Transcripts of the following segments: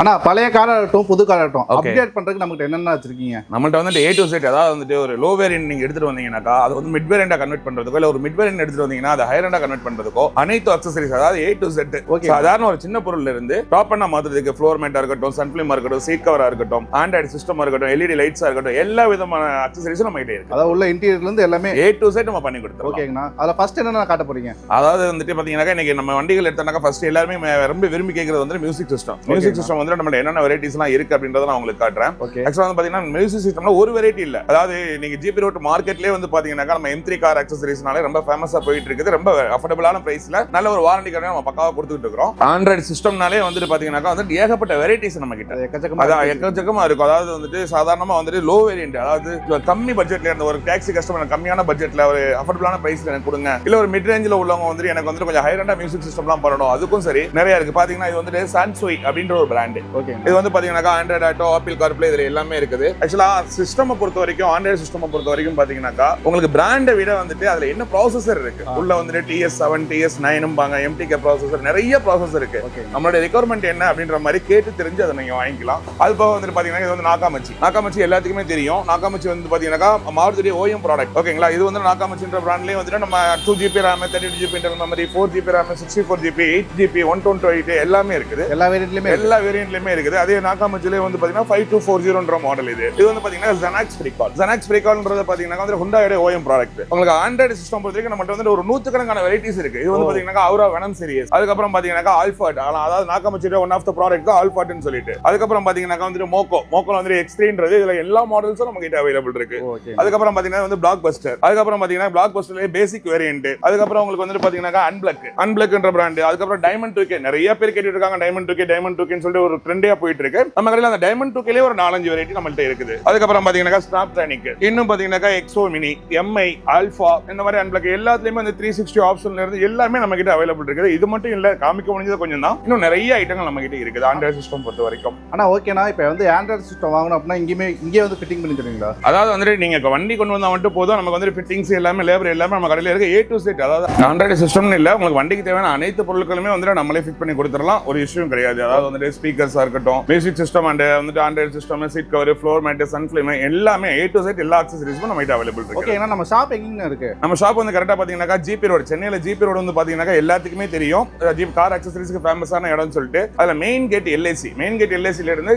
ஆனா பழைய கார் ஆகட்டும் புது கார் ஆகட்டும். அப்டேட் பண்றதுக்கு நமக்கு என்னென்ன வச்சிருக்கீங்க? நம்மள்ட்ட வந்துட்டு ஏ டு செட் அதாவது வந்துட்டு ஒரு லோ வேரியன்ட் நீங்க எடுத்துட்டு வந்தீங்கன்னாக்கா அது வந்து மிட் வேரியண்டா கன்வெர்ட் பண்றதுக்கோ இல்ல ஒரு மிட் வேரியன்ட் எடுத்துட்டு வந்தீங்கன்னா அது ஹையர் எண்டா கன்வெர்ட் பண்றதுக்கோ அனைத்து அக்சசரிஸ் அதாவது ஏ டு செட் Okay. சாதாரண ஒரு சின்ன பொருள்ல இருந்து டாப் பண்ண மாத்துறதுக்கு ஃப்ளோர் மேட்டா இருக்கட்டும் சன்ஃபிலிமா இருக்கட்டும் சீட் கவரா இருக்கட்டும் ஆண்ட்ராய்டு சிஸ்டமா இருக்கட்டும் எல்இடி லைட்ஸா இருக்கட்டும் எல்லா விதமான அக்சசரிஸும் நம்ம கிட்ட இருக்கு. அதாவது உள்ள இன்டீரியர்ல இருந்து எல்லாமே ஏ டு செட் நம்ம பண்ணி கொடுத்துருவோம் ஓகேங்கண்ணா அதுல ஃபர்ஸ்ட் என்னென்ன காட்ட போறீங்க? அதாவது வந்துட்டு பாத்தீங்கன்னாக்கா இன்னைக்கு நம்ம வண்டிகள் எடுத்தோம்னாக்கா ஃபர்ஸ்ட் எல்லாருமே ரொம்ப விரும்பி கேட்கறது வந்து மியூசிக் சிஸ்டம் மியூசிக் சிஸ்டம் வந்து நம்ம என்னென்ன வெரைட்டிஸ் எல்லாம் இருக்கு அப்படின்றத நான் உங்களுக்கு காட்டுறேன். ஓகே ஆக்சுவலா வந்து பாத்தீங்கன்னா மியூசிக் சிஸ்டம்ல ஒரு வெரைட்டி இல்ல. அதாவது நீங்க ஜிபி ரோட் மார்க்கெட்லயே வந்து பாத்தீங்கன்னாக்கா நம்ம எம் த்ரீ கார் அக்சசரிஸ்னாலே ரொம்ப ஃபேமஸா போயிட்டு இருக்குது. ரொம்ப அஃபோர்டபுளான பிரைஸ்ல நல்ல ஒரு வாரண்டி கார்டு நம்ம பக்காவா கொடுத்துட்டு இருக்கிறோம். ஆண்ட்ராய்டு சிஸ்டம்னாலே வந்துட்டு பாத்தீங்கன்னாக்கா வந்து ஏகப்பட்ட வெரைட்டிஸ் நம்ம கிட்ட. அதான் இருக்கு. எக்கச்சக்கமா இருக்கும். அதாவது வந்துட்டு சாதாரணமா வந்துட்டு லோ வேரியன்ட் அதாவது கம்மி பட்ஜெட்ல இருந்த ஒரு டாக்ஸி கஸ்டமர் கம்மியான பட்ஜெட்ல ஒரு அஃபோர்டபுளான பிரைஸ்ல எனக்கு கொடுங்க. இல்ல ஒரு மிட் ரேஞ்சில் உள்ளவங்க வந்துட்டு எனக்கு வந்துட்டு கொஞ்சம் ஹைரண்டா மியூசிக் சிஸ்டம்லாம் பண்ணணும். அதுக்கும் சரி நிறைய இருக்கு. பாத்தீங்கன்னா இது வந்துட்டு சான்சோய் அப்படின்ற ஒரு பிராண்ட் ஓகேங்க இது வந்து பாத்தீங்கன்னாக்கா ஆண்ட்ராய்டு ஆட்டோ ஆப்பிள் கார்ப்ளே இதுல எல்லாமே இருக்குது. ஆக்சுவலா சிஸ்டம் பொறுத்த வரைக்கும் ஆண்ட்ராய்டு சிஸ்டம் பொறுத்த வரைக்கும் பாத்தீங்கன்னாக்கா உங்களுக்கு பிராண்டை விட வந்துட்டு அதுல என்ன ப்ராசஸர் இருக்கு. உள்ள வந்துட்டு டிஎஸ் செவன் டிஎஸ் நைனும் பாங்க எம்டிகே ப்ராசஸர் நிறைய ப்ராசஸர் இருக்கு. ஓகே நம்மளுடைய ரெக்குவயர்மெண்ட் என்ன அப்படின்ற மாதிரி கேட்டு தெரிஞ்சு அதை நீங்க வாங்கிக்கலாம். அது போக வந்துட்டு பாத்தீங்கன்னா இது வந்து நாக்காமச்சி நாக்காமச்சி எல்லாத்துக்குமே தெரியும். நாக்காமச்சி வந்து பாத்தீங்கன்னாக்கா மாருதியுடைய ஓஎம் ப்ராடக்ட் ஓகேங்களா இது வந்து நாக்காமச்சின்ற பிராண்ட்லயே வந்துட்டு நம்ம two GB RAM thirty two GB internal memory four GB RAM sixty four GB eight GB one twenty eight எல்லாமே இருக்குது. எல்லா வேரியன்ட்லயுமே இருக்கு. எல்லா வேரியன்ட்லயுமே இருக்குது. அதே நாக்காமச்சிலே வந்து பாத்தீங்கன்னா ஃபைவ் டூ ஃபோர் ஜீரோன்ற மாடல் இது. இது வந்து பாத்தீங்கன்னா ஜெனாக்ஸ் ஃப்ரீகால் ஜெனாக்ஸ் ஃப்ரீகால்ன்றது பாத்தீங்கன்னா வந்து ஹுண்டாயோட ஓஎம் ப்ராடக்ட் உங்களுக்கு ஆண்ட்ராய்டு சிஸ்டம் பொறுத்த வரைக்கும் நம்மகிட்ட வந்து ஒரு நூத்துக்கணக்கான வெரைட்டிஸ் இருக்கு. இது வந்து. பாத்தீங்கன்னா அவுரா வெனம் சீரிஸ் அதுக்கப்புறம் பாத்தீங்கன்னா ஆல்ஃபாட் அதாவது நாக்காமச்சியோட ஒன் ஆஃப் த ப்ராடக்ட் ஆல்ஃபாட்னு சொல்லிட்டு. அதுக்கப்புறம் பாத்தீங்கன்னா வந்துட்டு மோக்கோ மோக்கோ வந்து எக்ஸ்ட்ரீன்றது இதுல எல்லா மாடல்ஸும் நம்ம கிட்ட அவைலபிள் இருக்கு. அதுக்கப்புறம் பாத்தீங்கன்னா வந்து பிளாக் பஸ்டர் அதுக்கப்புறம் பாத்தீங்கன்னா பிளாக் பஸ்டர்லயே பேசிக் வேரியன்ட் அதுக்கப்புறம் உங்களுக்கு வந்து பாத்தீங்கன்னா அன்பிளக் அன்பிளக்ன்ற பிராண்ட் அதுக்கப்புறம் டைமண்ட் டூ நிறைய பேர் கேட்டுட்டு இருக்காங்க டைமண்ட் டூ டைமண்ட் டூ சொல்லிட்டு ஒரு ட்ரெண்டே போயிட்டு இருக்கு நம்ம கடையில அந்த டைமண்ட் டூ ஒரு நாலஞ்சு வெரைட்டி நம்மள்ட்ட இருக்குது. அதுக்கப்புறம் பாத்தீங்கன்னா ஸ்னாப் ட்ரானிக் இன்னும் பாத்தீங்கன்னா எக்ஸோ மினி எம்ஐ ஆல்பா இந்த மாதிரி அன்பிளக் எல்லாத்துலயுமே அந்த த்ரீ சிக்ஸ்டி ஆப்ஷன்ல இருந்து எல்லாமே நம்ம கிட்ட அவைலபிள் இருக்குது. இது மட்டும் இல்ல காமிக்க முடிஞ்சது கொஞ்சம் தான் இன்னும் நிறைய ஐட்டங்கள் நம்ம கிட்ட இருக்குது ஆண்ட்ராய்டு சிஸ்டம் பொறுத்த வரைக்கும். ஆனா ஓகேண்ணா இப்போ வந்து ஆண்ட்ராய்டு சிஸ்டம் வாங்கணும் அப்படின்னா இங்கேயுமே இங்கே வந்து ஃபிட்டிங் பண்ணி தருவீங்களா? அதாவது வந்துட்டு நீங்க வண்டி கொண்டு வந்தா மட்டும் போதும். நமக்கு வந்து ஃபிட்டிங்ஸ் எல்லாமே லேபர் எல்லாமே நம்ம கடையில இருக்கு. ஏ டு செட் அதாவது ஆண்ட்ராய்டு சிஸ்டம்னு இல்ல உங்களுக்கு வண்டிக்கு தேவையான அனைத்து பொருட்களுமே வந்துட்டு நம்மளே ஃபிட் பண்ணி கொடுத்துடலாம். ஒரு இஷ்யூ கிடையாது. அதாவது வந்துட்டு ஸ்பீக்கர்ஸா இருக்கட்டும் பேசிக் சிஸ்டம் அண்ட் வந்துட்டு Android system seat cover floor mat sun film எல்லாமே ஏ டு செட் எல்லா அக்சசரிஸும் நம்ம கிட்ட அவைலபிள் இருக்கு. ஓகே ஏன்னா நம்ம ஷாப் எங்கங்க இருக்கு? நம்ம ஷாப் வந்து கரெக்டாக பார்த்தீங்கன்னாக்கா ஜிபி ரோடு சென்னையில் ஜிபி ரோடு வந்து பார்த்தீங்கன்னாக்கா எல்லாத்துக்குமே தெரியும். ஜிப் கார் அக்சசரிஸ்க்கு ஃபேமஸான இடம்னு சொல்லிட்டு அதில் main gate LIC main gate எல்ஐசில இருந்து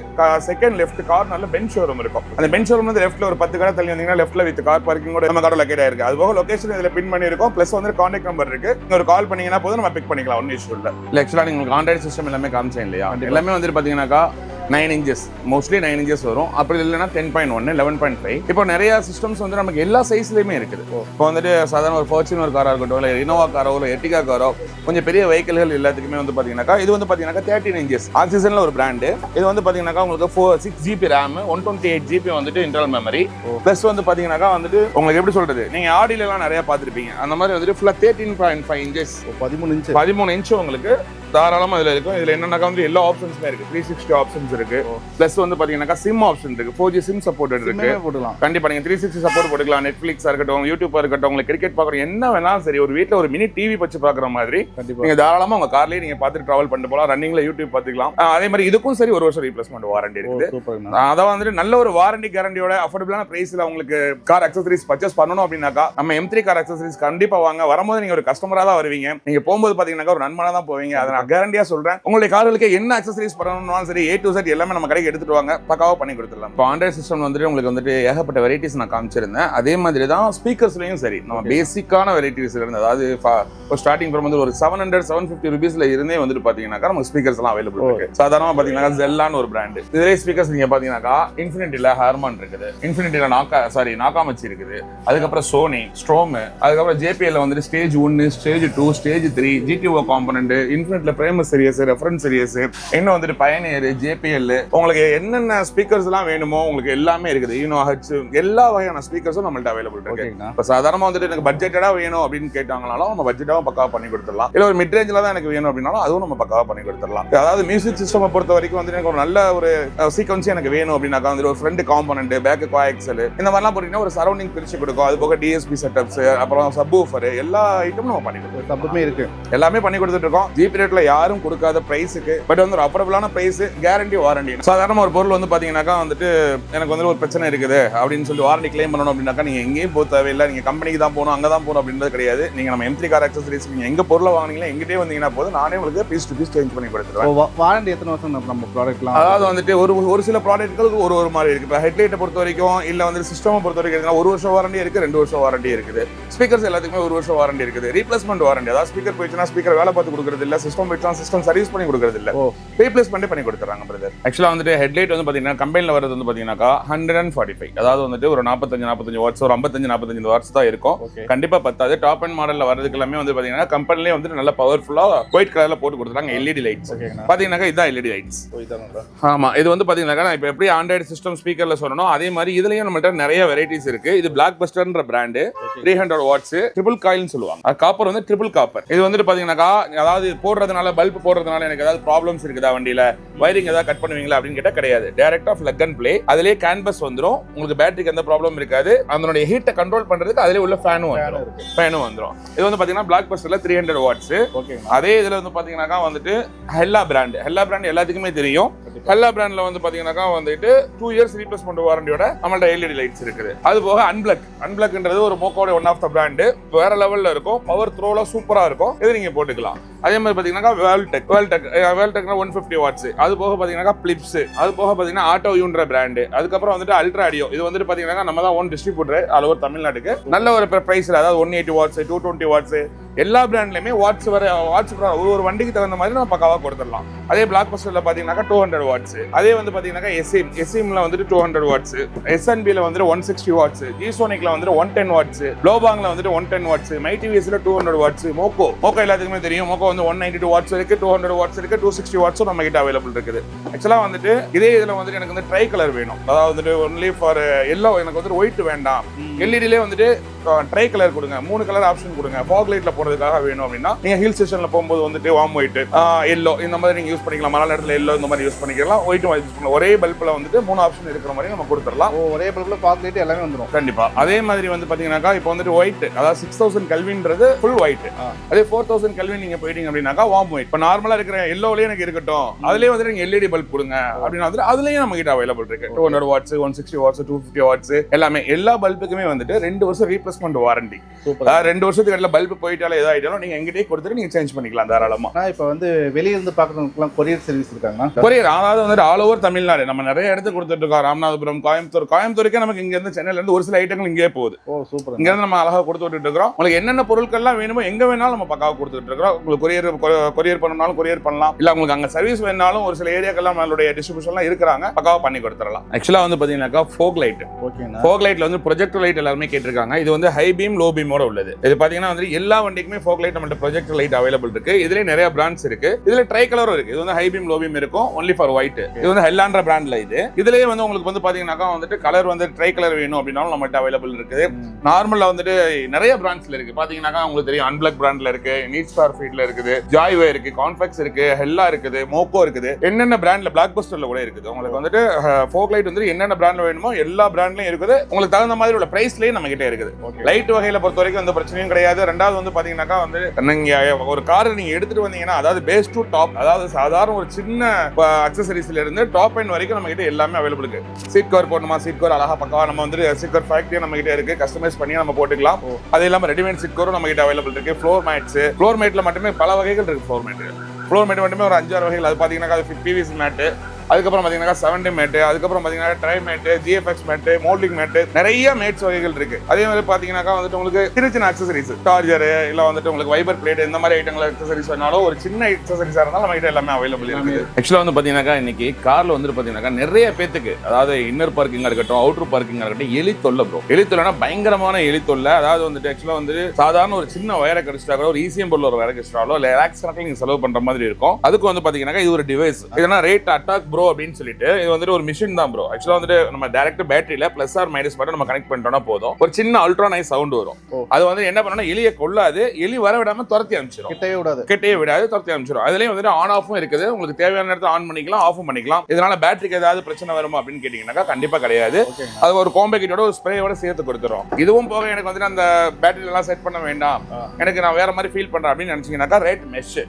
செகண்ட் லெஃப்ட் கார்னர்ல பெஞ்ச் ஷோரூம் இருக்கும். அந்த பெஞ்ச் ஷோரூம் வந்து லெஃப்ட்ல ஒரு பத்து கடை தள்ளி வந்தீங்கன்னா லெஃப்ட்ல வித் கார் பார்க்கிங் கூட நம்ம கடை லொக்கேட் ஆயிருக்கு அது போக லொகேஷன் இதில் பின் பண்ணியிருக்கோம். ப்ளஸ் வந்து கான்டாக்ட் நம்பர் இருக்கு. நீங்க ஒரு கால் பண்ணீங்கன்னா போதும் நம்ம பிக் பண்ணிக்கலாம். ஒன்றும் இஷ்யூ இல்லை. இல்லை ஆக்சுவலாக உங்களுக்கு ஆண்ட்ராய்டு சிஸ்டம் எல்லாமே காமிச்சேன் இல்லையா? எல்லாமே வந்துட்டு பார்த்தீங்கன்னாக்கா nine inches mostly nine inches வரும். அப்படி இல்லைன்னா ten point one eleven point five இப்போ நிறைய சிஸ்டம்ஸ் வந்து நமக்கு எல்லா சைஸ்லையுமே இருக்குது. இப்போ வந்துட்டு சாதாரண ஒரு ஃபார்ச்சுனர் காராக இருக்கட்டும் இல்லை இனோவா காரோ இல்லை எட்டிகா காரோ கொஞ்சம் பெரிய வெஹிக்கிள்கள் எல்லாத்துக்குமே வந்து பார்த்தீங்கன்னாக்கா இது வந்து பார்த்தீங்கன்னா தேர்ட்டின் இன்ச்சஸ் ஆக்சிஜனில் ஒரு பிராண்டு இது வந்து பார்த்தீங்கன்னாக்கா உங்களுக்கு four six GB RAM one twenty eight GB வந்துட்டு இன்டர்னல் மெமரி ப்ளஸ் வந்து பார்த்தீங்கன்னாக்கா வந்துட்டு உங்களுக்கு எப்படி சொல்றது? நீங்கள் ஆடியிலலாம் நிறைய பார்த்துருப்பீங்க. அந்த மாதிரி வந்துட்டு ஃபுல்லாக தேர்ட்டின் பாயிண்ட் ஃபைவ் இன்ச்சஸ் பதிமூணு இன்ச்சு பதிமூணு இன்ச் உங்களுக்கு தாராளமா இதுல இருக்கும். இதுல என்னன்னாக்கா வந்து எல்லா ஆப்ஷன்ஸுமே இருக்கு. த்ரீ சிக்ஸ்டி ஆப்ஷன்ஸ் இருக்கு. பிளஸ் வந்து பாத்தீங்கன்னாக்கா சிம் ஆப்ஷன் இருக்கு. ஃபோர் ஜி சிம் சப்போர்ட் இருக்கு. போட்டுக்கலாம். கண்டிப்பா நீங்க த்ரீ சிக்ஸ்டி சப்போர்ட் போட்டுக்கலாம். நெட்ஃபிளிக்ஸா இருக்கட்டும் யூடியூப்பா இருக்கட்டும் உங்களுக்கு கிரிக்கெட் பாக்குறோம் என்ன வேணாலும் சரி ஒரு வீட்ல ஒரு மினி டிவி வச்சு பாக்குற மாதிரி நீங்க தாராளமா உங்க கார்லயே நீங்க பார்த்துட்டு டிராவல் பண்ணிட்டு போலாம் ரன்னிங்ல யூடியூப் பாத்துக்கலாம் அதே மாதிரி இதுக்கும் சரி ஒரு வருஷம் ரீப்ளேஸ்மெண்ட் வாரண்டி இருக்குது. சூப்பர்ண்ணா அதான் வந்துட்டு நல்ல ஒரு வாரண்டி கேரண்டியோட அஃபோர்டபுளான பிரைஸ்ல உங்களுக்கு கார் அக்சசரிஸ் பர்ச்சேஸ் பண்ணணும் அப்படின்னாக்கா நம்ம எம் த்ரீ கார் அக்சசரிஸ் கண்டிப்பா வாங்க. வரும்போது நீங்க ஒரு கஸ்டமரா தான் வருவீங்க. நீங்க போகும்போது பாத்தீங்கன்னாக்கா ஒரு நண்பனா தான் போவீங்க. அதை நான் கேரண்டியா சொல்றேன். உங்களுடைய கார்களுக்கு என்ன அக்சசரிஸ் பண்ணணும்னாலும் சரி ஏ டு செட் எல்லாமே நம்ம கடைக்கு எடுத்துட்டு வாங்க பக்காவா பண்ணி கொடுத்துடலாம். இப்போ ஆண்ட்ராய்ட் சிஸ்டம் வந்துட்டு உங்களுக்கு வந்துட்டு ஏகப்பட்ட வெரைட்டிஸ் நான் காமிச்சிருந்தேன். அதே மாதிரி தான் ஸ்பீக்கர்ஸ்லயும் சரி. நம்ம. பேசிக்கான வெரைட்டிஸ் இருந்து அதாவது இப்போ ஸ்டார்டிங் ஃப்ரம் வந்து ஒரு செவன் ஹண்ட்ரட் செவன் ஃபிஃப்டி ருபீஸ்ல இருந்தே வந்துட்டு பாத்தீங்கன்னாக்கா நமக்கு ஸ்பீக்கர்ஸ் எல்லாம் அவைலபிள் இருக்கு. சாதாரணமா பாத்தீங்கன்னா ஜெல்லான்னு ஒரு பிராண்ட் இதே ஸ்பீக்கர்ஸ் நீங்க பாத்தீங்கன்னாக்கா இன்ஃபினிட்டில ஹார்மான் இருக்குது. இன்ஃபினிட்டில நாக்கா சாரி நாக்காமச்சி இருக்குது. அதுக்கப்புறம் சோனி ஸ்ட்ரோம் அதுக்கப்புறம் ஜேபிஎல்ல வந்துட்டு ஸ்டேஜ் ஒன்னு stage two stage three GTO component இன்ஃபினிட்ல Primus series reference series இன்னும் வந்துட்டு பயனியர் ஜேபிஎல் உங்களுக்கு என்னென்ன ஸ்பீக்கர்ஸ் எல்லாம் வேணுமோ உங்களுக்கு எல்லாமே இருக்குது. யூனோ ஹச் எல்லா வகையான ஸ்பீக்கர்ஸும் நம்மள்ட்ட அவைலபிள் இருக்கு. இப்போ சாதாரணமா வந்துட்டு எனக்கு பட்ஜெட்டடா வேணும் அப்படின்னு கேட்டாங்கனாலும் நம்ம பட்ஜெட்டாவும் பக்காவா பண்ணி கொடுத்துடலாம். இல்ல ஒரு மிட் ரேஞ்சில் தான் எனக்கு வேணும் அப்படின்னாலும் அதுவும் நம்ம பக்காவா பண்ணி கொடுத்துடலாம். அதாவது மியூசிக் சிஸ்டம் பொறுத்த வரைக்கும் வந்து எனக்கு ஒரு நல்ல ஒரு சீக்வன்ஸ் எனக்கு வேணும் அப்படின்னாக்கா வந்து ஒரு ஃப்ரண்ட் காம்பனண்ட் பேக் கோஎக்சல் இந்த மாதிரிலாம் போட்டீங்கன்னா ஒரு சரௌண்டிங் பிரிச்சு கொடுக்கும். அது போக டிஎஸ்பி செட்டப்ஸ் அப்புறம் சப் எல்லா ஐட்டமும் நம்ம பண்ணி கொடுத்துருக்கோம் தப்புமே இருக்கு. எல்லாமே பண்ணி கொடுத்துட்டு இருக்கோம். ஜிபி ரேட்ல யாரும் கொடுக்காத பிரைஸுக்கு பட் வந்து ஒரு அஃபோர்டபுளான பிரைஸ் கேரண்டி வாரண்டி சாதாரண ஒரு பொருள் வந்து பாத்தீங்கன்னாக்கா வந்துட்டு எனக்கு வந்து ஒரு பிரச்சனை இருக்குது அப்படின்னு சொல்லி வாரண்டி கிளைம் பண்ணணும் அப்படின்னாக்கா நீங்க எங்கேயும் போக தேவையில்லை. நீங்க கம்பெனிக்கு தான் போகணும் அங்க தான் போகணும் அப்படின்றது கிடையாது. நீங்க நம்ம எம் த்ரீ கார் அக்சசரிஸ் நீங்க எங்க பொருளை வாங்குனீங்களா எங்கிட்டே வந்தீங்கன்னா போதும். நானே உங்களுக்கு பீஸ் டு பீஸ் சேஞ்ச் பண்ணி கொடுத்துருவேன். வாரண்டி எத்தனை வருஷம் நம்ம- ப்ராடக்ட்லாம் அதாவது வந்துட்டு ஒரு ஒரு சில ப்ராடக்ட்களுக்கு ஒரு ஒரு மாதிரி இருக்கு. இப்போ ஹெட்லைட்டை பொறுத்த வரைக்கும் இல்ல வந்து சிஸ்டமை பொறுத்த வரைக்கும் ஒரு வருஷம் வாரண்டி இருக்கு ரெண்டு வருஷம் வாரண்டி இருக்குது. ஸ்பீக்கர்ஸ் எல்லாத்துக்குமே ஒரு வருஷம் வாரண்டி இருக்குது. ரீப்ளேஸ்மெண்ட் வாரண்டி அதாவது ஸ்பீக்கர் போயிடுச்சுன்னா ஸ்பீக்கர் வேலை பார்த்து கொடுக்குறது இல்ல சிஸ்டம் போயிடுச்சுனா சிஸ்டம் சர்வீஸ் பண்ணி கொடுக்குறது இல்ல. ஓ. ரீப்ளேஸ்மெண்ட் பண்ணி கொடுத்துறாங்க பிரதர் ஆக்சுவலா வந்துட்டு ஹெட்லைட் வந்து பாத்தீங்கன்னா கம்பெனில வரது வந்து பாத்தீங்கன்னாக்கா ஹண்ட்ரட் அண்ட் ஃபார்ட்டி ஃபைவ் அதாவது வந்துட்டு ஒரு நாற்பத்தஞ்சு நாற்பத்தஞ்சு வாட்ஸ் ஒரு ஐம்பத்தஞ்சு நாற்பத்தஞ்சு வாட்ஸ் தான் இருக்கும். ஓகே கண்டிப்பா பத்தாது. டாப் அண்ட் மாடல்ல வரதுக்கு எல்லாமே வந்து பாத்தீங்கன்னா கம்பெனிலே வந்துட்டு நல்ல பவர்ஃபுல்லா ஒயிட் கலர்ல போட்டு கொடுத்துறாங்க எல்இடி லைட்ஸ் ஓகேங்கண்ணா பாத்தீங்கன்னாக்கா இதுதான் எல்இடி லைட்ஸ் ஸோ இதானா ஆமா இது வந்து பாத்தீங்கன்னாக்கா நான் இப்போ எப்படி ஆண்ட்ராய்டு சிஸ்டம் ஸ்பீக்கர்ல சொல்லணும் அதே மாதிரி இதுலயும் நம்மள்ட்ட நிறைய வெரைட்டிஸ் இருக்கு. இது black பஸ்டர்ன்ற brand three hundred watts triple காயில்னு சொல்லுவாங்க. காப்பர் வந்து ட்ரிபிள் காப்பர் இது வந்துட்டு பாத்தீங்கன்னாக்கா அதாவது போடுறதுனால பல்ப் போடுறதுனால எனக்கு ஏதாவது ப்ராப்ளம்ஸ் இருக்குதா வண்டியில? வயரிங் ஏதாவது கட் பண்ணுவீங்களா அப்படின்னு கேட்டா கிடையாது. டேரக்ட் ஆஃப் லக் அண்ட் பிளே அதுலயே கேன்பஸ் வந்துரும். உங்களுக்கு பேட்டரிக்கு எந்த ப்ராப்ளம் இருக்காது. அதனுடைய ஹீட்டை கண்ட்ரோல் பண்றதுக்கு அதுலயே உள்ள ஃபேனும் இருக்கு. ஃபேனும் வந்துரும். இது வந்து பாத்தீங்கன்னா பிளாக் பஸ்டர்ல த்ரீ ஹண்ட்ரட் வாட்ஸ் அதே இதுல வந்து பாத்தீங்கன்னாக்கா வந்துட்டு ஹெல்லா பிராண்ட் ஹெல்லா பிராண்ட் எல்லாத்துக்குமே தெரியும். ஹெல்லா பிராண்ட்ல வந்து பாத்தீங்கன்னாக்கா வந்துட்டு டூ இயர்ஸ் ரீப்ளேஸ்மெண்ட் வாரண்டியோட நம்மள்ட்ட எல்இடி லைட்ஸ் இருக்குது. அது போக அன்பிளக் அன்பிளக்ன்றது ஒரு மோக்கோட ஒன் ஆஃப் த பிராண்டு வேற லெவல்ல இருக்கும். பவர் த்ரோல சூப்பரா இருக்கும். இது நீங்க போட்டுக்கலாம். அதே மாதிரி பாத்தீங்கன்னா வேல்டெக் வேல்டெக் வேல்டெக்னா ஒன் ஃபிஃப்டி வாட்ஸ் அது போக பாத்தீங்கன்னா பிளிப்ஸ் அது போக பார்த்தீங்கன்னா ஆட்டோ யூன்ற பிராண்டு அதுக்கப்புறம் வந்துட்டு அல்ட்ரா ஆடியோ இது வந்துட்டு பார்த்தீங்கன்னா நம்ம தான் ஓன் டிஸ்ட்ரிபியூட்டர் அளவு தமிழ்நாட்டுக்கு. நல்ல ஒரு ப்ரைஸில் அதாவது one eighty watts two twenty watts எல்லா பிராண்ட்லயுமே வாட்ஸ் வர வாட்ஸ் ஒரு ஒரு வண்டிக்கு தகுந்த மாதிரி நம்ம பக்காவா கொடுத்துடலாம். அதே பிளாக் பஸ்டர்ல பாத்தீங்கன்னாக்கா டூ ஹண்ட்ரட் வாட்ஸ் அதே வந்து பாத்தீங்கன்னாக்கா எஸ்எம் எஸ்எம்ல வந்துட்டு டூ ஹண்ட்ரட் வாட்ஸ் எஸ்என்பில வந்துட்டு ஒன் சிக்ஸ்டி வாட்ஸ் ஜிசோனிக்ல வந்துட்டு ஒன் டென் வாட்ஸ் லோபாங்ல வந்துட்டு ஒன் டென் வாட்ஸ் மை டிவிஎஸ்ல டூ ஹண்ட்ரட் வாட்ஸ் மோக்கோ மோக்கோ எல்லாத்துக்குமே தெரியும். மோக்கோ வந்து ஒன் நைன்டி டூ வாட்ஸ் இருக்கு டூ ஹண்ட்ரட் வாட்ஸ் இருக்கு டூ சிக்ஸ்டி வாட்ஸும் நம்ம கிட்ட அவைலபிள் இருக்குது. ஆக்சுவலா வந்துட்டு இதே இதுல வந்துட்டு எனக்கு வந்து ட்ரை கலர் வேணும். அதாவது வந்துட்டு ஒன்லி ஃபார் எல்லோ எனக்கு வந்துட்டு ஒயிட் வேண்டாம். எல்இடிலே வந்துட்டு ட்ரை கலர் கொடுங்க. மூணு கலர் ஆப்ஷன் கொடுங்க. ஃபாக் லைட்ல போறதுக்காக வேணும் அப்படின்னா நீங்க ஹில் ஸ்டேஷன்ல போகும்போது வந்துட்டு வாம் ஒயிட் எல்லோ இந்த மாதிரி நீங்க யூஸ் பண்ணிக்கலாம். மழை நேரத்துல எல்லோ இந்த மாதிரி யூஸ் பண்ணிக்கலாம். ஒயிட்டும் யூஸ் பண்ணலாம். ஒரே பல்ப்ல வந்துட்டு மூணு ஆப்ஷன் இருக்கிற மாதிரி நம்ம கொடுத்துடலாம். ஒரே பல்பில் ஃபாக் லைட் எல்லாமே வந்துடும் கண்டிப்பா. அதே மாதிரி வந்து பாத்தீங்கன்னாக்கா இப்போ வந்துட்டு ஒயிட் அதாவது சிக்ஸ் தௌசண்ட் கல்வின்றது ஃபுல் ஒயிட். அதே ஃபோர் தௌசண்ட் கல்வி நீங்க போயிட்டீங்க அப்படின்னாக்கா வாம் ஒயிட் இப்போ நார்மலா இருக்கிற எல்லோலயே எனக்கு இருக்கட்டும். அதுலயே வந்துட்டு நீங்க எல்இடி பல்ப் கொடுங்க அப்படின்னு வந்துட்டு அதுலயும் நம்ம கிட்ட அவைலபிள் இருக்கு. Two hundred watts one sixty watts two fifty watts எல்லாமே. எல்லா பல்புக்குமே வந்துட்டு ரெண்டு வருஷம் ரீப்ளேஸ்மெண்ட் வாரண்டி ரெண்டு வருஷத்துக்கு இடையில பல்ப் போயிட்டாலும் ஏதாயிட்டாலும் நீங்க எங்கிட்டே கொடுத்துட்டு நீங்க சேஞ்ச் பண்ணிக்கலாம் தாராளமா. நான் இப்போ வந்து வெளியிருந்து பார்க்குறவங்களுக்குலாம் கொரியர் சர்வீஸ் இருக்காங்கண்ணா கொரியர் அதாவது வந்துட்டு ஆல் ஓவர் தமிழ்நாடு. நம்ம நிறைய இடத்துக்கு கொடுத்துட்டு இருக்கோம். ராமநாதபுரம் கோயம்புத்தூர். கோயம்புத்தூருக்கே நமக்கு இங்க இருந்து சென்னையில இருந்து ஒரு சில ஐட்டங்கள் இங்கே போகுது. ஓ சூப்பர் இங்க இருந்து நம்ம அழகா கொடுத்து விட்டுட்டு இருக்கிறோம். உங்களுக்கு என்னென்ன பொருட்கள்லாம் வேணுமோ எங்க வேணாலும் நம்ம பக்காவா கொடுத்துட்டு இருக்கிறோம். உங்களுக்கு கொரியர் கொரியர் பண்ணனாலும் கொரியர் பண்ணலாம். இல்ல உங்களுக்கு அங்க சர்வீஸ் வேணாலும் ஒரு சில ஏரியாக்கெல்லாம் நம்மளுடைய டிஸ்ட்ரிபியூஷன்லாம் இருக்கிறாங்க. பக்காவா பண்ணி கொடுத்துடலாம். ஆக்சுவலா வந்து பாத்தீங்கன்னாக்கா ஃபோக் லைட் ஓகேண்ணா ஃபோக் லைட்ல வந்து ப்ரொஜெக்டர் லைட் எல்லாருமே கேட்டிருக்காங்க. இது வந்து ஹை பீம் லோ பீமோட உள்ளது. இது பாத்தீங்கன்னா வந்து எல்லா வண்டிக்குமே ஃபோக் லைட் நம்மள்ட்ட ப்ரொஜெக்டர் லைட் அவைலபிள் இருக்கு. இதுல நிறைய பிராண்ட்ஸ் இருக்கு. இதுல ட்ரை கலரும் இருக்கு. இது வந்து ஹை பீம் லோ பீம் இருக்கும். ஒன்லி ஃபார் ஒயிட் இது வந்து ஹெல்லான்ற பிராண்ட்ல இது. இதுலயே வந்து உங்களுக்கு வந்து பாத்தீங்கன்னாக்கா வந்துட்டு கலர் வந்து ட்ரை கலர் வேணும் அப்படின்னாலும் நம்மகிட்ட அவைலபிள் இருக்குது. நார்மல்ல வந்துட்டு நிறைய பிராண்ட்ஸ்ல இருக்கு. பாத்தீங்கன்னாக்கா உங்களுக்கு தெரியும் அன்பிளக் பிராண்ட்ல இருக்கு நீட் ஸ்டார் ஃபீட்ல இருக்குது ஜாய்வே இருக்கு கான்ஃபெக்ஸ் இருக்கு ஹெல்லா இருக்குது மோக்கோ இருக்குது. என்னென்ன பிராண்ட்ல பிளாக் பஸ்டர்ல கூட இருக்குது. உங்களுக்கு வந்துட்டு ஃபோக் லைட் வந்து என்னென்ன பிராண்ட்ல வேணுமோ எல்லா பிராண்ட்லயும் இருக்குது. உங்களுக்கு தகுந்த மாதிரி உள்ள பிரைஸ்லயே நம்ம கிட்ட இருக்குது. லைட் வகையில பொறுத்த வரைக்கும் எந்த பிரச்சனையும் கிடையாது. ரெண்டாவது வந்து பாத்தீங்கன்னாக்கா வந்து நீங்க ஒரு கார் நீங்க எடுத்துட்டு வந்தீங்கன்னா அதாவது பேஸ் டு டாப் அதாவது சாதாரண ஒரு சின்ன அக்சசரிஸ்ல இருந்து டாப் எண்ட் வரைக்கும் நம்ம கிட்ட எல்லாமே அவைலபிள் இருக்கு. சீட் கவர் போடணுமா? சீட் கவர் அழகா பக்கவா? நம்ம வந்து சீட் கவர் ஃபேக்டரி நம்ம கிட்ட இருக்கு. கஸ்டமைஸ் பண்ணி நம்ம போட்டுக்கலாம். அது இல்லாம ரெடிமேட் சீட் கவரும் நம்ம கிட்ட அவைலபிள் இருக்கு. ஃப்ளோர் மேட்ஸ் ஃப்ளோர் மேட்ல மட்டுமே பல வகைகள் இருக்கு ஃப்ளோர் மேட் ஃப்ளோர் மேட் மட்டுமே ஒரு அஞ்சாறு வகைகள். அது பாத்தீங்கன்னா பிவிசி மேட்டு அதுக்கப்புறம் பார்த்தீங்கன்னா செவன்டி மேட்டு அதுக்கப்புறம் பார்த்தீங்கன்னா try mat GFX mat molding mat நிறைய மேட்ஸ் வகைகள் இருக்கு. அதே மாதிரி பார்த்தீங்கன்னாக்கா வந்துட்டு உங்களுக்கு சின்ன சின்ன அக்சசரிஸ் சார்ஜர் இல்லை வந்துட்டு உங்களுக்கு வைபர் பிளேட் இந்த மாதிரி ஐட்டங்கள் அக்சசரிஸ் வேணாலும் ஒரு சின்ன அக்சசரிஸாக இருந்தாலும் நம்ம கிட்ட எல்லாமே அவைலபிள் இருக்குது ஆக்சுவலாக வந்து பார்த்தீங்கன்னாக்கா இன்னைக்கு காரில் வந்துட்டு பார்த்தீங்கன்னாக்கா நிறைய பேத்துக்கு அதாவது இன்னர் பார்க்கிங்காக இருக்கட்டும் அவுட்டர் பார்க்கிங்காக இருக்கட்டும் எலி தொல்லை ப்ரோ எலி தொல்லைனா பயங்கரமான எலி தொல்லை அதாவது வந்துட்டு ஆக்சுவலாக வந்து சாதாரண ஒரு சின்ன வயரை கடிச்சிட்டா கூட ஒரு ஈஸியம் பொருள் ஒரு வயரை கடிச்சிட்டாலோ இல்லை லேக்ஸ் கணக்கில் நீங்கள் செலவு பண்ணுற மாதிரி இருக்கும். அதுக்கு வந்து பார்த்தீங்கன்னாக்கா இது ஒரு டிவைஸ் இதனா ரேட் அட்டாக் ப்ரோ அப்படின்னு சொல்லிட்டு இது வந்துட்டு ஒரு மிஷின் தான் ப்ரோ ஆக்சுவலாக வந்துட்டு நம்ம டேரக்ட் பேட்டரியில ப்ளஸ் ஆர் மைனஸ் மட்டும் நம்ம கனெக்ட் பண்ணிட்டோம்னா போதும். ஒரு சின்ன அல்ட்ரா நைஸ் சவுண்ட் வரும். அது வந்து என்ன பண்ணணும் எலியை கொள்ளாது. எலி வர விடாம துரத்தி அனுப்பிச்சிடும் கிட்டவே விடாது. கிட்டே விடாது துரத்தி அனுப்பிச்சிடும் அதுலயும் வந்துட்டு ஆன் ஆஃபும் இருக்குது. உங்களுக்கு தேவையான நேரத்தில் ஆன் பண்ணிக்கலாம் ஆஃபும் பண்ணிக்கலாம். இதனால பேட்டரிக்கு ஏதாவது பிரச்சனை வருமா அப்படின்னு கேட்டீங்கன்னாக்கா கண்டிப்பா கிடையாது. அது ஒரு கோம்பேக்கிட்டோட ஒரு ஸ்ப்ரேயோட சேர்த்து கொடுத்துரும். இதுவும் போக எனக்கு வந்துட்டு அந்த பேட்டரி எல்லாம் செட் பண்ண வேண்டாம். எனக்கு நான் வேற மாதிரி ஃபீல் பண்றேன் அப்படின்னு நினைச்சீங்கன்னாக்கா ரேட் மெஷ்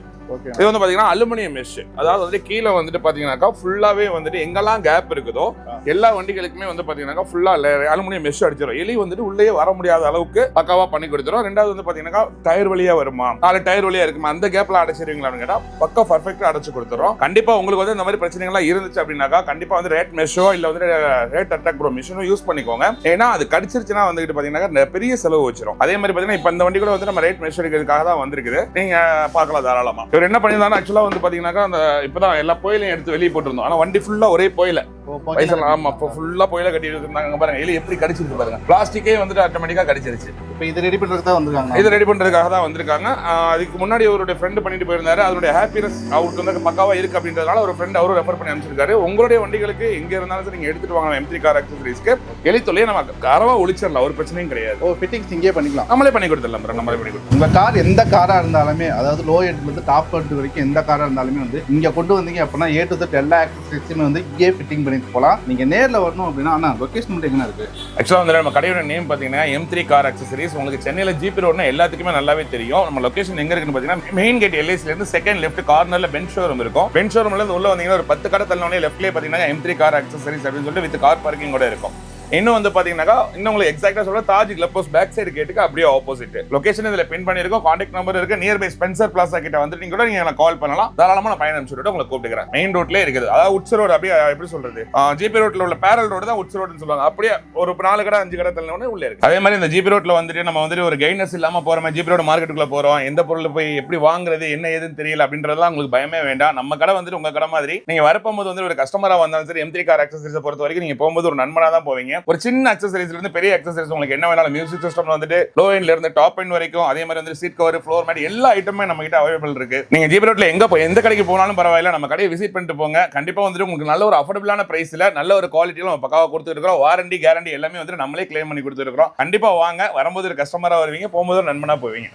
இது வந்து பாத்தீங்கன்னா அலுமினியம் மெஷ் அதாவது வந்து கீழே வந்துட்டு பாத்தீங்கன்னாக்கா ஃபுல்லாவே வந்துட்டு எங்கெல்லாம் கேப் இருக்குதோ எல்லா வண்டிகளுக்குமே வந்து பாத்தீங்கன்னாக்கா ஃபுல்லா அலுமினியம் மெஷ் அடிச்சிடும் எலி வந்துட்டு உள்ளே வர முடியாத அளவுக்கு பக்காவா பண்ணி கொடுத்துரும். ரெண்டாவது வந்து பாத்தீங்கன்னா டயர் வழியா வருமா? நாலு டயர் வழியா இருக்குமா? அந்த கேப்ல அடைச்சிருவீங்களான்னு கேட்டா பக்கா பர்ஃபெக்டா அடைச்சு கொடுத்துரும். கண்டிப்பா உங்களுக்கு வந்து இந்த மாதிரி பிரச்சனைகள்லாம் இருந்துச்சு அப்படின்னாக்கா கண்டிப்பா வந்து ரேட் மெஷோ இல்ல வந்து ரேட் அட்டாக் ப்ரோ மிஷினோ யூஸ் பண்ணிக்கோங்க. ஏன்னா அது கடிச்சிருச்சுன்னா வந்துட்டு பாத்தீங்கன்னா பெரிய செலவு வச்சிரும். அதே மாதிரி பாத்தீங்கன்னா இப்ப இந்த வண்டி கூட வந்து நம்ம ரேட் மெஷர் எடுக்கிறதுக்காக தான் வந்திருக்குது. நீங்க பார்க்கலாம் தாராளமா. இவர் என்ன பண்ணியிருந்தாலும் ஆக்சுவலா வந்து பாத்தீங்கன்னாக்கா அந்த இப்பதான் எல்லா கோயிலையும் எடுத்து வெளியே போட்டிருந்தோம். ஆனா வண்டி ஃபுல்லா ஒரே கோயில வயசுல ஆமா இப்போ ஃபுல்லா கோயில கட்டி இருந்தாங்க பாருங்க எலி எப்படி கடிச்சிருக்கு பாருங்க. பிளாஸ்டிக்கே வந்துட்டு ஆட்டோமேட்டிக்கா கடிச்சிருச்சு. இப்போ இது ரெடி பண்ணுறதுக்கு தான் வந்திருக்காங்க இது ரெடி பண்றதுக்காக தான் வந்திருக்காங்க. அதுக்கு முன்னாடி அவருடைய ஃப்ரெண்ட் பண்ணிட்டு போயிருந்தாரு. அதனுடைய ஹாப்பினஸ் அவருக்கு வந்து பக்காவா இருக்கு அப்படின்றதுனால ஒரு ஃப்ரெண்ட் அவரும் ரெஃபர் பண்ணி அனுப்பிச்சிருக்காரு. உங்களுடைய வண்டிகளுக்கு எங்க இருந்தாலும் சரி நீங்க எடுத்துட்டு வாங்க. எம் த்ரீ கார் அக்சசரிஸ்க்கு எலி தொல்லையை நம்ம கரவா ஒழிச்சிடலாம். ஒரு பிரச்சனையும் கிடையாது. ஓ ஃபிட்டிங்ஸ் இங்கேயே பண்ணிக்கலாம். நம்மளே பண்ணி கொடுத்துடலாம் நம்மளே பண்ணி கொடுத்துடலாம். உங்க கார் எந்த காரா இருந்தாலுமே அதாவது லோ எண்ட்லேருந்து டாப் எண்ட் வரைக்கும் எந்த காராக இருந்தாலுமே வந்து நீங்கள் கொண்டு வந்தீங்க அப்படின்னா ஏ டு தட் எல்லா ஆக்சசரிஸுமே வந்து இங்கே ஃபிட்டிங் பண்ணிட்டு போகலாம் நீங்கள் நேரில் வரணும் அப்படின்னா ஆனால் லொகேஷன் மட்டும் என்ன இருக்குது ஆக்சுவலாக வந்து நம்ம கடையோட நேம் பார்த்தீங்கன்னா எம் த்ரீ கார் அக்சசரிஸ் உங்களுக்கு சென்னையில் ஜிபி ரோட்னா எல்லாத்துக்குமே நல்லாவே தெரியும். நம்ம லொகேஷன் எங்கே இருக்குன்னு பார்த்தீங்கன்னா மெயின் கேட் எல்ஐசிலேருந்து செகண்ட் லெஃப்ட் கார்னரில் பென்ச் ஷோரூம் இருக்கும். பென்ச் ஷோரூமில் உள்ள வந்தீங்கன்னா ஒரு பத்து கடை தள்ளனே லெஃப்ட்லேயே பார்த்தீங்கன்னா எம் த்ரீ கார் அக்சசரிஸ் அப்படின்னு சொல்லிட்டு வித் கார் பார்க்கிங் கூட இருக்கும். இன்னும் வந்து பார்த்தீங்கன்னாக்கா இன்னும் உங்களுக்கு எக்ஸாக்டாக சொல்ல Taj club house back side கேட்டுக்கு அப்படியே ஆப்போசிட் லொகேஷன் இதில் பின் பண்ணிருக்கோம் காண்டாக்ட் நம்பர் இருக்கு. நியர்பை ஸ்பென்சர் பிளாஸா கிட்ட வந்துட்டு நீங்க கூட நீங்க எனக்கு கால் பண்ணலாம். தாராளமாக நான் பயணம் சொல்லிட்டு உங்களை கூப்பிட்டுக்கிறேன். மெயின் ரோட்லயே இருக்குது. அதாவது உட்ஸ் ரோடு அப்படியே எப்படி சொல்றது? ஜிபி ரோட்ல உள்ள பேரல் ரோடு தான் உட்ஸ் ரோடுன்னு சொல்லுவாங்க. அப்படியே ஒரு நாலு கடை அஞ்சு கடை தள்ளனே உள்ள இருக்கு. அதே மாதிரி இந்த ஜிபி ரோட்ல வந்துட்டு நம்ம வந்துட்டு ஒரு கைனஸ் இல்லாம மாதிரி ஜிபி ரோடு மார்க்கெட்டுக்குள்ள போறோம். எந்த பொருள் போய் எப்படி வாங்குறது என்ன ஏதுன்னு தெரியல அப்படின்றதெல்லாம் உங்களுக்கு பயமே வேண்டாம். நம்ம கடை வந்துட்டு உங்க கடை மாதிரி. நீங்க வரப்போது வந்து ஒரு கஸ்டமரா வந்தாலும் சரி எம் த்ரீ கார் அக்சசரிஸ் பொறுத்த வரைக்கும் நீங்க போகும்போது ஒரு நண்பனா தான் போவீங்க. ஒரு சின்ன அக்சசரிஸ்ல இருந்து பெரிய அக்சசரிஸ் உங்களுக்கு என்ன வேணாலும் மியூசிக் சிஸ்டம்ல வந்துட்டு லோ எண்ட்ல இருந்து டாப் எண்ட் வரைக்கும் அதே மாதிரி வந்து சீட் கவர் ஃப்ளோர் மேட் எல்லா ஐட்டமே நம்ம கிட்ட அவைலபிள் இருக்கு. நீங்க ஜிபி ரோட்ல எங்க போய் எந்த கடைக்கு போனாலும் பரவாயில்ல நம்ம கடையை விசிட் பண்ணிட்டு போங்க. கண்டிப்பா வந்துட்டு உங்களுக்கு நல்ல ஒரு அஃபோர்டபுளான பிரைஸ்ல நல்ல ஒரு குவாலிட்டியில நம்ம பக்காவா கொடுத்துருக்கோம் வாரண்டி கேரண்டி எல்லாமே வந்துட்டு நம்மளே கிளைம் பண்ணி கொடுத்துருக்கோம் கண்டிப்பா வாங்க வரும்போது ஒரு கஸ்டமரா வருவீங்க போகும்போது ஒரு நண்பனா போவீங்க.